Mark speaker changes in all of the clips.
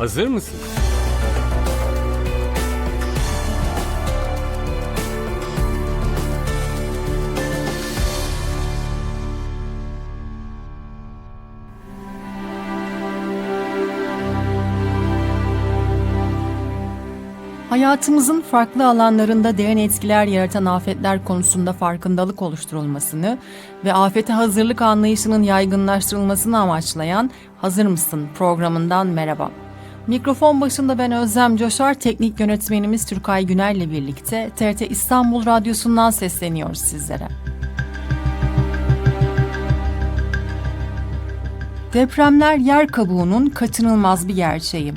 Speaker 1: Hazır mısın?
Speaker 2: Hayatımızın farklı alanlarında derin etkiler yaratan afetler konusunda farkındalık oluşturulmasını ve afete hazırlık anlayışının yaygınlaştırılmasını amaçlayan Hazır mısın programından merhaba. Mikrofon başında ben Özlem Coşar, teknik yönetmenimiz Türkay Güner ile birlikte TRT İstanbul Radyosu'ndan sesleniyoruz sizlere. Depremler yer kabuğunun kaçınılmaz bir gerçeği.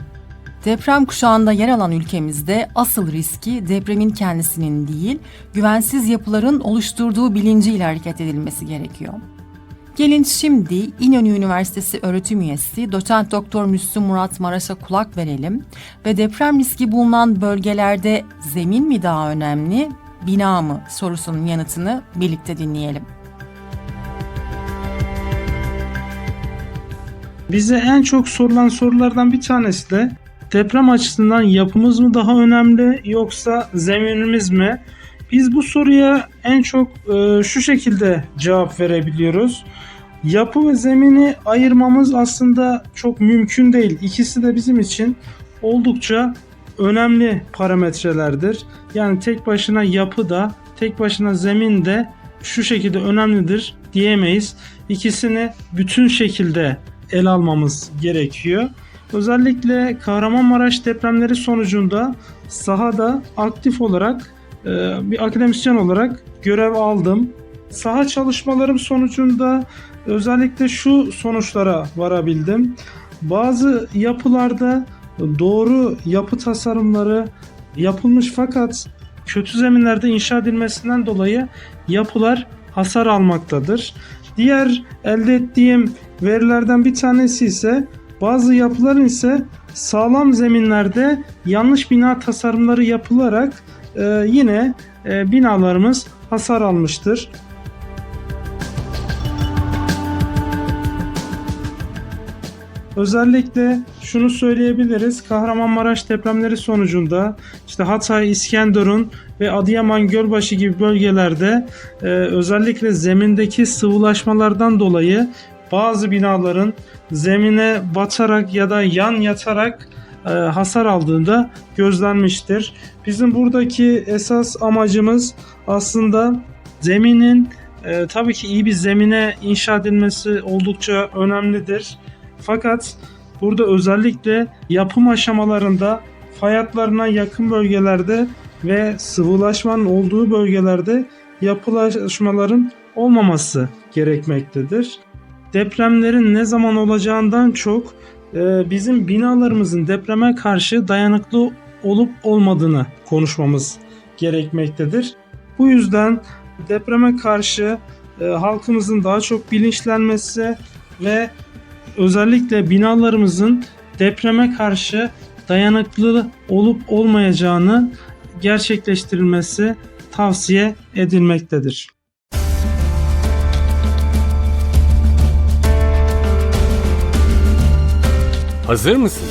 Speaker 2: Deprem kuşağında yer alan ülkemizde asıl riski depremin kendisinin değil, güvensiz yapıların oluşturduğu bilinciyle hareket edilmesi gerekiyor. Gelin şimdi İnönü Üniversitesi öğretim üyesi doçent doktor Müslüm Murat Maraş'a kulak verelim ve deprem riski bulunan bölgelerde zemin mi daha önemli, bina mı sorusunun yanıtını birlikte dinleyelim.
Speaker 3: Bize en çok sorulan sorulardan bir tanesi de deprem açısından yapımız mı daha önemli yoksa zeminimiz mi? Biz bu soruya en çok e, şu şekilde cevap verebiliyoruz. Yapı ve zemini ayırmamız aslında çok mümkün değil. İkisi de bizim için oldukça önemli parametrelerdir. Yani tek başına yapı da tek başına zemin de şu şekilde önemlidir diyemeyiz. İkisini bütün şekilde el almamız gerekiyor. Özellikle Kahramanmaraş depremleri sonucunda sahada aktif olarak bir akademisyen olarak görev aldım. Saha çalışmalarım sonucunda özellikle şu sonuçlara varabildim. Bazı yapılarda doğru yapı tasarımları yapılmış fakat kötü zeminlerde inşa edilmesinden dolayı yapılar hasar almaktadır. Diğer elde ettiğim verilerden bir tanesi ise bazı yapıların ise sağlam zeminlerde yanlış bina tasarımları yapılarak e, yine e, binalarımız hasar almıştır. Özellikle şunu söyleyebiliriz. Kahramanmaraş depremleri sonucunda işte Hatay, İskenderun ve Adıyaman Gölbaşı gibi bölgelerde e, özellikle zemindeki sıvılaşmalardan dolayı bazı binaların zemine batarak ya da yan yatarak e, hasar aldığında gözlenmiştir. Bizim buradaki esas amacımız aslında zeminin e, tabii ki iyi bir zemine inşa edilmesi oldukça önemlidir. Fakat burada özellikle yapım aşamalarında fay hatlarına yakın bölgelerde ve sıvılaşmanın olduğu bölgelerde yapılaşmaların olmaması gerekmektedir. Depremlerin ne zaman olacağından çok bizim binalarımızın depreme karşı dayanıklı olup olmadığını konuşmamız gerekmektedir. Bu yüzden depreme karşı e, halkımızın daha çok bilinçlenmesi ve özellikle binalarımızın depreme karşı dayanıklı olup olmayacağını gerçekleştirilmesi tavsiye edilmektedir.
Speaker 1: Hazır mısın?